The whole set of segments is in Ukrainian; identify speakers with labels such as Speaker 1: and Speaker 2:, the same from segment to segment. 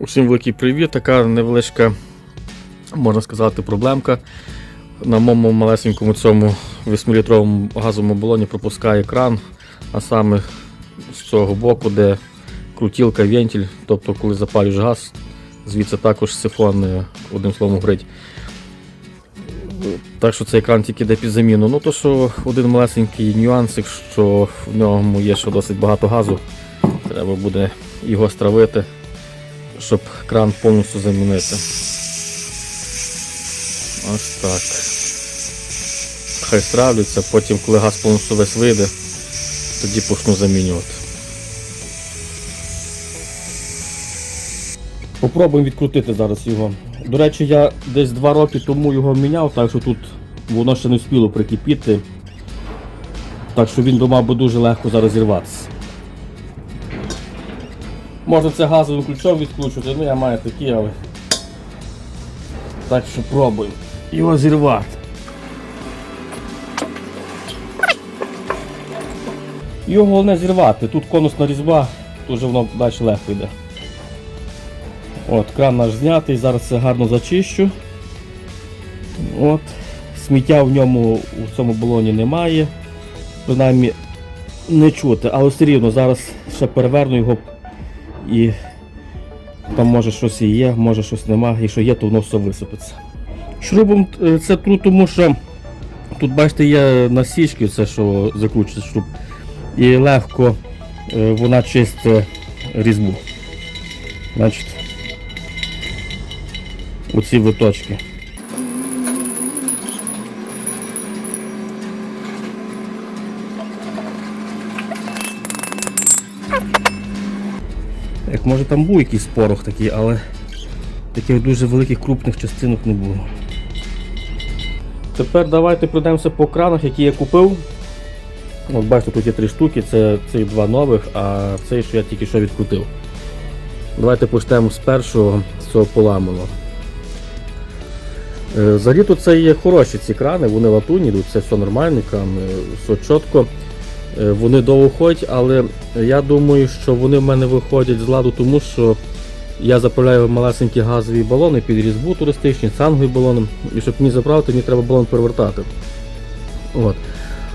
Speaker 1: Усім великий привіт. Така невеличка, можна сказати, проблемка. На моєму малесенькому цьому 8-літровому газовому балоні пропускає кран, а саме з цього боку, де крутілка, вентиль, тобто коли запалюєш газ, звідси також сифон, е, одним словом, горить. Так що цей кран тільки йде під заміну. Ну то що один малесенький нюансик, що в ньому є ще досить багато газу. Треба буде його стравити, щоб кран повністю замінити. Ось так. Хай стравлюється, потім, коли газ повністю весь вийде, тоді почну замінювати. Попробуємо відкрутити зараз його. До речі, я десь два роки тому його міняв, так що тут воно ще не встигло прикипіти. Так що він мав би дуже легко зараз зірватися. Можна це газовим ключом відкручувати, ну я маю такі, але. Так що пробуємо його зірвати. Його головне зірвати. Тут конусна різьба, тут вже воно далі легко йде. От, кран наш знятий, зараз це гарно зачищу. От. Сміття в ньому у цьому балоні немає. Принаймні не чути, але все рівно зараз ще переверну його і там може щось і є, може щось нема. Якщо є, то воно все висипеться. Шрубом е, це тру, тому що тут, бачите, є насічки, це що закручується шруб. І легко е, вона чистить різьбу. Значить, оці виточки. Як може там був якийсь порох такий, але таких дуже великих крупних частинок не було. Тепер давайте пройдемося по кранах, які я купив. От бачите, тут є три штуки, це цих два нових, а цей, що я тільки що відкрутив. Давайте почнемо з першого, з цього поламаного. Е, Взагалі тут це є хороші ці крани, вони латунні, йдуть, це все нормальний кран, е, все чітко. Е, Вони довго ходять, але я думаю, що вони в мене виходять з ладу, тому що я заправляю малесенькі газові балони під різьбу туристичні, цангові балони. І щоб мені заправити, мені треба балон перевертати. От.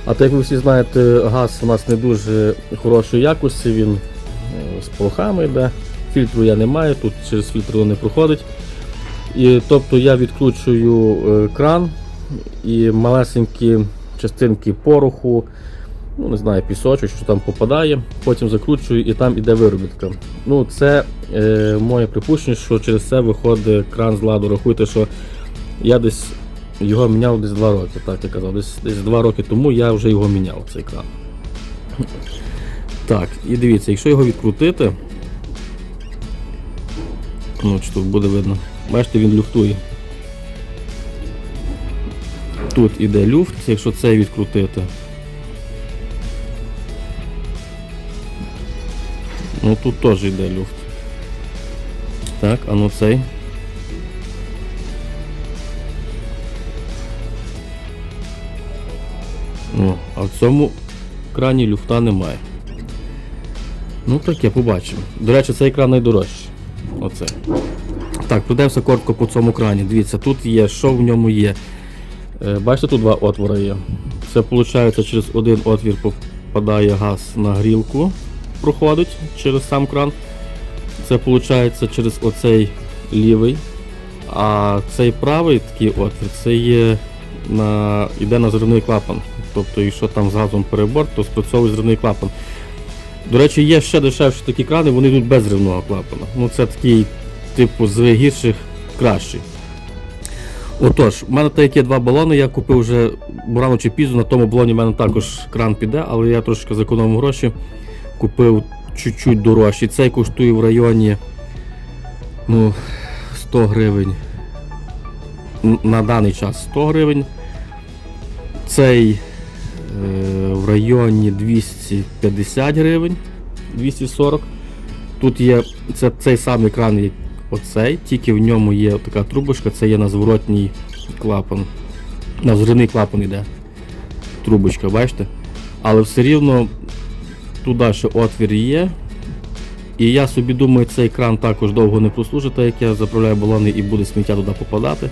Speaker 1: А так як ви всі знаєте, газ у нас не дуже хорошої якості, він е, з полохами йде. Фільтру я не маю, тут через фільтр не проходить. І, тобто я відкручую е, кран і малесенькі частинки пороху, ну не знаю, пісочок, що там попадає, потім закручую і там іде виробітка. Ну, це е, моє припущення, що через це виходить кран з ладу. Рахуйте, що я десь його міняв десь 2 роки, так я казав, десь, десь 2 роки тому я вже його міняв, цей кран. Так, і дивіться, якщо його відкрутити, ну тут буде видно, бачите, він люфтує. Тут іде люфт, якщо це відкрутити. Ну тут теж йде люфт. Так, а ну цей. Ну, а в цьому крані люфта немає. Ну таке, побачимо. До речі, цей кран найдорожчий. Оце. Так, пройдемося коротко по цьому крані. Дивіться, тут є, що в ньому є. Е, Бачите, тут два отвори є. Це виходить, через один отвір попадає газ на грілку, проходить через сам кран. Це виходить через оцей лівий. А цей правий такий отвір, це є на, йде на зривний клапан. Тобто, якщо там з газом перебор, то спрацьовує зривний клапан. До речі, є ще дешевші такі крани, вони йдуть без зривного клапана. Ну це такий, типу, з гірших кращий. Отож, в мене так є два балони, я купив вже рано чи пізно, на тому балоні в мене також кран піде, але я трошки зекономив гроші. Купив чуть-чуть дорожчий. Цей коштує в районі ну, 100 гривень. На даний час 100 гривень. Цей е, в районі 250 гривень, 240. Тут є це, цей самий кран, як оцей, тільки в ньому є така трубочка, це є на зворотній клапан. На взривний клапан йде. Трубочка, бачите? Але все рівно туди ще отвір є. І я собі думаю, цей кран також довго не прослужить, так як я заправляю балони і буде сміття туди попадати.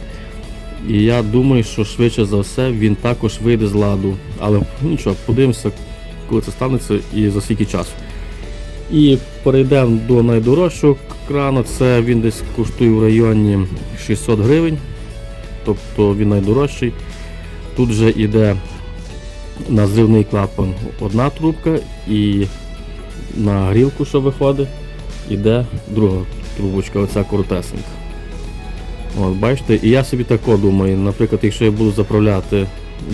Speaker 1: І я думаю, що швидше за все він також вийде з ладу. Але нічого, подивимося, коли це станеться і за скільки часу. І перейдемо до найдорожчого крана. Це він десь коштує в районі 600 гривень. Тобто він найдорожчий. Тут вже йде на зривний клапан одна трубка і на грілку, що виходить, йде друга трубочка, оця коротесенька. От, бачите, і я собі тако думаю, наприклад, якщо я буду заправляти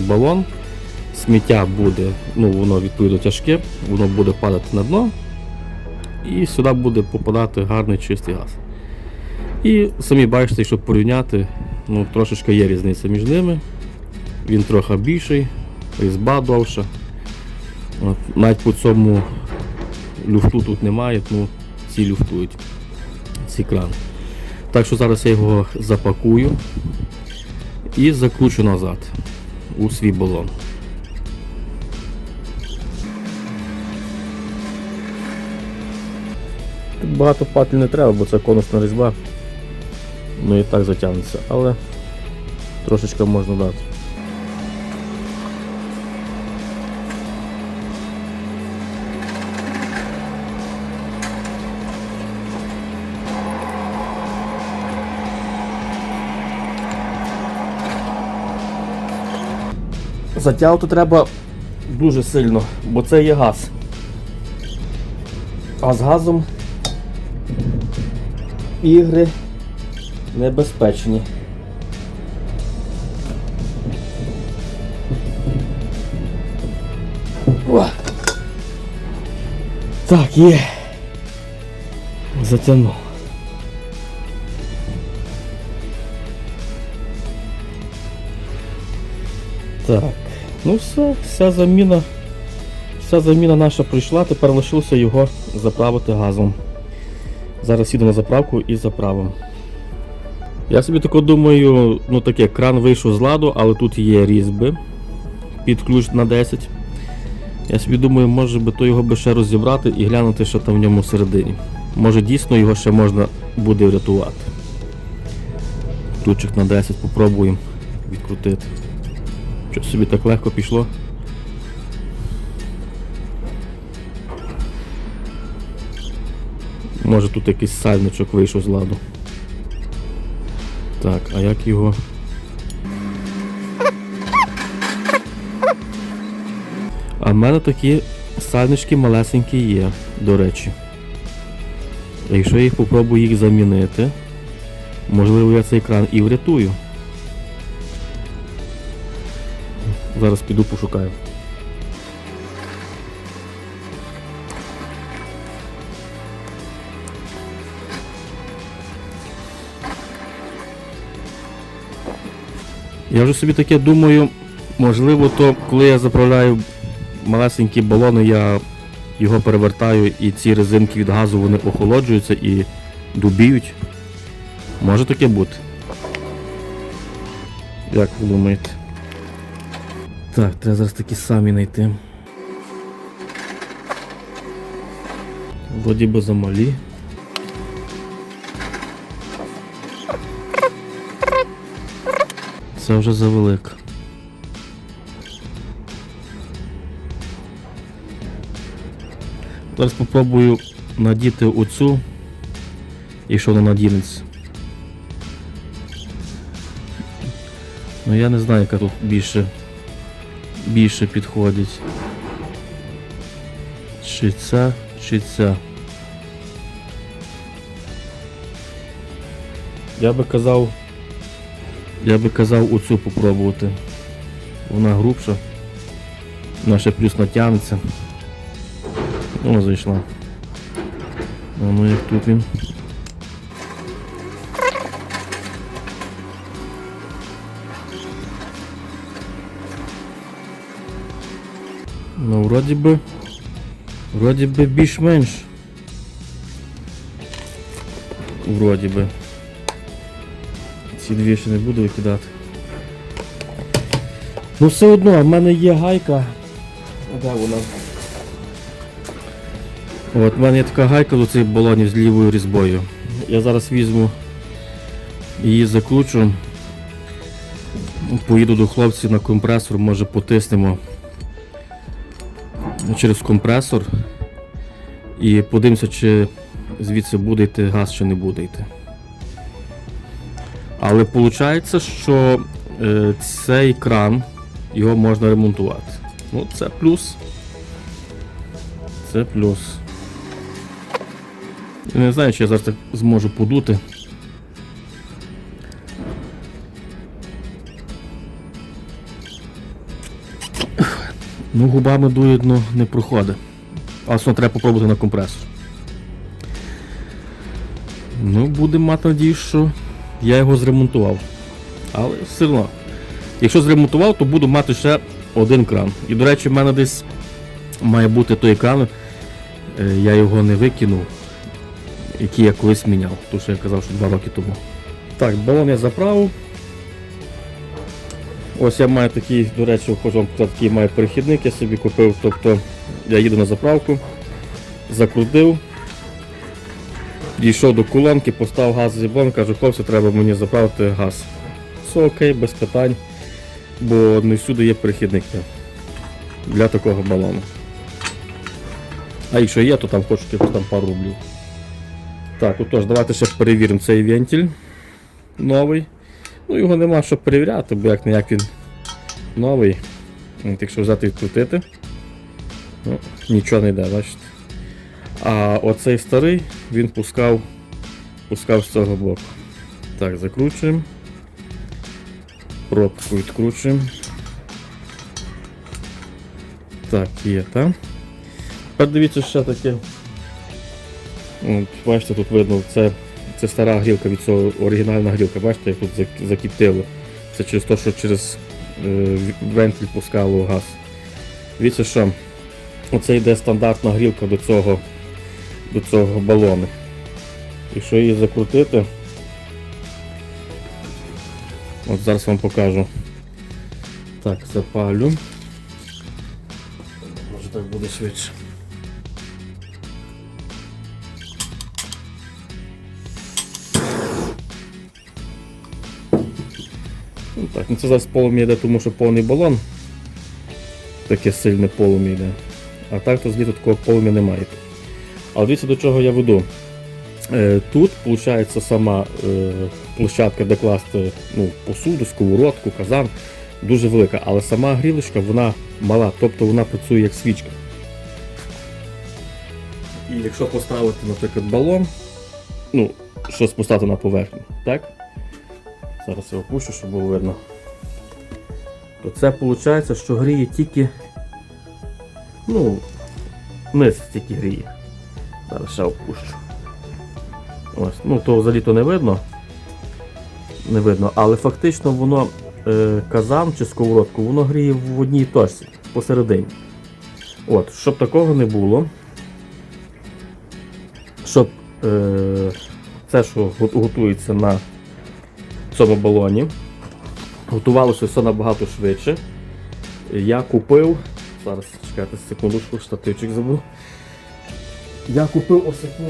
Speaker 1: балон, сміття буде, ну воно відповідно тяжке, воно буде падати на дно, і сюди буде попадати гарний чистий газ. І самі бачите, якщо порівняти, ну трошечки є різниця між ними. Він трохи більший, різьба довша. От, навіть по цьому люфту тут немає, тому ці люфтують ці крани. Так що зараз я його запакую і закручу назад у свій балон. Тут багато патлі не треба, бо це конусна різьба. Ну і так затягнеться, але трошечки можна дати. Затягувати треба дуже сильно, бо це є газ. А з газом ігри небезпечні. О! Так, є. Затягнув. Так, ну все, вся заміна, вся заміна наша прийшла, тепер лишилося його заправити газом. Зараз їду на заправку і заправимо. Я собі тако думаю, ну таке, кран вийшов з ладу, але тут є різьби під ключ на 10. Я собі думаю, може би то його би ще розібрати і глянути, що там в ньому всередині. Може дійсно його ще можна буде врятувати. Ключик на 10 попробуємо відкрутити. Що собі так легко пішло. Може тут якийсь сальничок вийшов з ладу. Так, а як його. А в мене такі сальнички малесенькі є, до речі. Якщо я їх попробую їх замінити, можливо я цей кран і врятую. Зараз піду пошукаю. Я вже собі таке думаю, можливо, то коли я заправляю малесенькі балони, я його перевертаю і ці резинки від газу вони охолоджуються і дубіють. Може таке бути. Як ви думаєте? Так, треба зараз такі самі знайти. Вроді би замалі. Це вже завелик. Зараз спробую надіти оцю і що вона надінеться. Ну я не знаю, яка тут більше більше підходить. Чи ця, чи ця. Я би казав. Я би казав оцю попробувати. Вона грубша. Вона ще плюс натягнеться. О, зайшла. А ну як тут він. Ну, вроді би. Вроді би більш-менш. Вроді би. Ці дві ще не буду викидати. Ну все одно, в мене є гайка. Де вона? От в мене є така гайка до цих балонів з лівою різьбою. Я зараз візьму її закручу. Поїду до хлопців на компресор, може потиснемо через компресор і подивимося, чи звідси буде йти газ, чи не буде йти. Але виходить, що е, цей кран його можна ремонтувати. Ну, це плюс. Це плюс. Я не знаю, чи я зараз так зможу подути. Ну, губами дує, не проходить. А треба попробувати на компресор. Ну, будемо мати надію, що я його зремонтував. Але все одно. Якщо зремонтував, то буду мати ще один кран. І, до речі, в мене десь має бути той кран. Е, Я його не викинув, який я колись міняв, тому що я казав, що два роки тому. Так, балон я заправив. Ось я маю такий, до речі, хочу вам показати, такий маю перехідник, я собі купив. Тобто я їду на заправку, закрутив, дійшов до колонки, поставив газ з зіблон, кажу, хлопці, треба мені заправити газ. Все окей, без питань, бо не всюди є перехідник для такого балону. А якщо є, то там хочу якось там пару рублів. Так, отож, давайте ще перевіримо цей вентиль новий. Ну його нема що перевіряти, бо як не як він новий. Якщо взяти і відкрутити, ну, нічого не йде, бачите. А оцей старий він пускав, пускав з цього боку. Так, закручуємо. Пробку відкручуємо. Так, є, так. Тепер дивіться ще таке. От, бачите, тут видно, це, це стара грілка від цього оригінальна грілка, бачите, як тут закіптило. Це через те, що через е, вентиль пускало газ. Дивіться, що оце йде стандартна грілка до цього, до цього балону. Якщо її закрутити, от зараз вам покажу. Так, запалю. Може так буде швидше. Так, ну це зараз полум'я йде, тому що повний балон. Таке сильне полум'я йде. А так то звідти такого полум'я немає. Але дивіться до чого я веду. Е, тут виходить сама е, площадка, де класти ну, посуду, сковородку, казан, дуже велика, але сама грілочка вона мала, тобто вона працює як свічка. І якщо поставити, наприклад, балон, ну, щось поставити на поверхню, так? Зараз я опущу, щоб було видно. То це виходить, що гріє тільки. Ну, низ тільки гріє. Зараз ще опущу. Ось, ну то взагалі то не видно. Не видно, але фактично воно е, казан чи сковородку, воно гріє в одній точці посередині. От, щоб такого не було. Щоб е, це, що готується на цьому балоні. Готувалося все набагато швидше. Я купив. Зараз чекайте секундочку, штативчик забув. Я купив ось таку.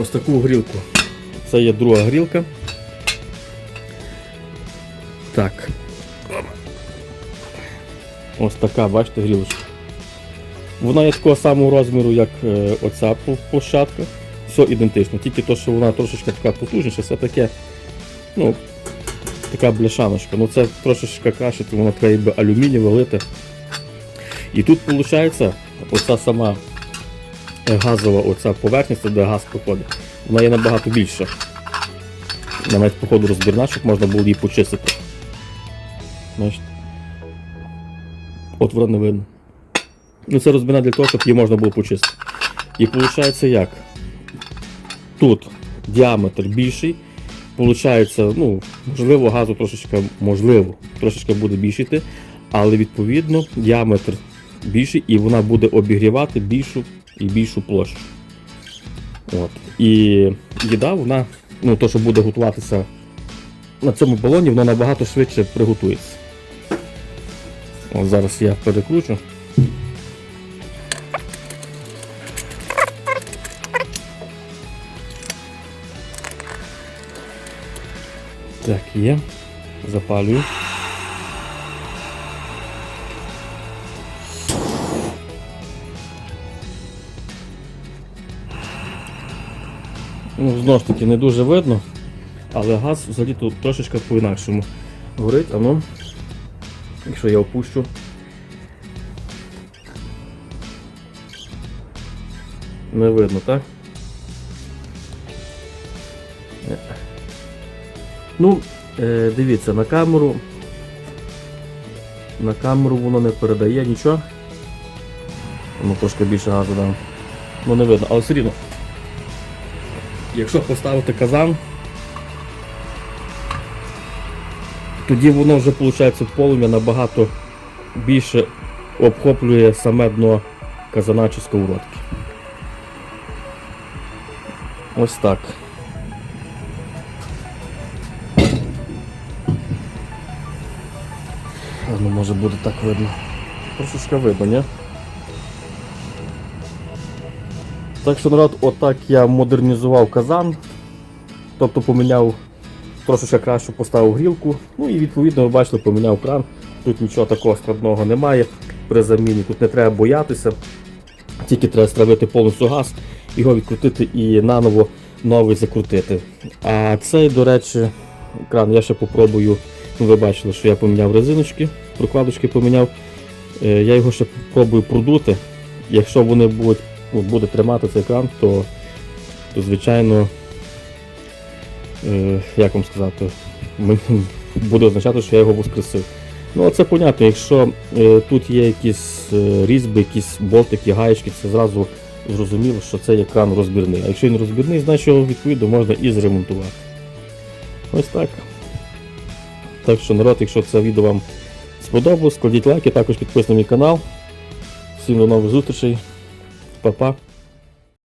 Speaker 1: Ось таку грілку. Це є друга грілка. Так. Ось така, бачите, грілочка. Вона є такого самого розміру, як е, оця площадка. Все ідентично, тільки то, що вона трошечки така потужніша, все таке, ну, така бляшаночка. Ну це трошечки краще, тому вона така якби алюмінієва. І тут виходить оця сама е, газова оця поверхня, де газ проходить, вона є набагато більша. Навіть походу розбірна, щоб можна було її почистити. Бачите? От вона не видно. Ну це розбірна для того, щоб її можна було почистити. І виходить як? Тут діаметр більший. Получається, ну, можливо, газу трошечки, можливо, трошечки буде більше йти, але відповідно діаметр більший і вона буде обігрівати більшу і більшу площу. От. І їда, вона, ну, то, що буде готуватися на цьому балоні, воно набагато швидше приготується. От зараз я перекручу. Так, є. Запалюю. Ну, знову ж таки, не дуже видно, але газ взагалі тут трошечки по-інакшому горить, а ну, якщо я опущу. Не видно, так? Ну, е, дивіться, на камеру. На камеру воно не передає нічого. Ну, трошки більше газу дам. Ну не видно, але все рівно. Якщо поставити казан, тоді воно вже виходить полум'я набагато більше обхоплює саме дно казана чи сковородки. Ось так. Може буде так видно. Трошечки видно? Так що народ, отак я модернізував казан. Тобто поміняв трошечки краще поставив грілку. Ну і відповідно ви бачили, поміняв кран. Тут нічого такого складного немає при заміні. Тут не треба боятися. Тільки треба стравити повністю газ, його відкрутити і наново новий закрутити. А цей, до речі, кран я ще попробую. Ну, ви бачили, що я поміняв резиночки, прокладочки поміняв. Е, Я його ще попробую продути. Якщо вони будуть, ну, буде тримати цей кран, то, то звичайно, е, як вам сказати, буде означати, що я його воскресив. Ну, це понятно, якщо е, тут є якісь різьби, якісь болтики, гаєчки, це зразу зрозуміло, що це є кран розбірний. А якщо він розбірний, значить його відповідно можна і зремонтувати. Ось так. Так що, народ, якщо це відео вам сподобалось, складіть лайки, також підписуйтесь на мій канал. Всім до нових зустрічей. Па-па.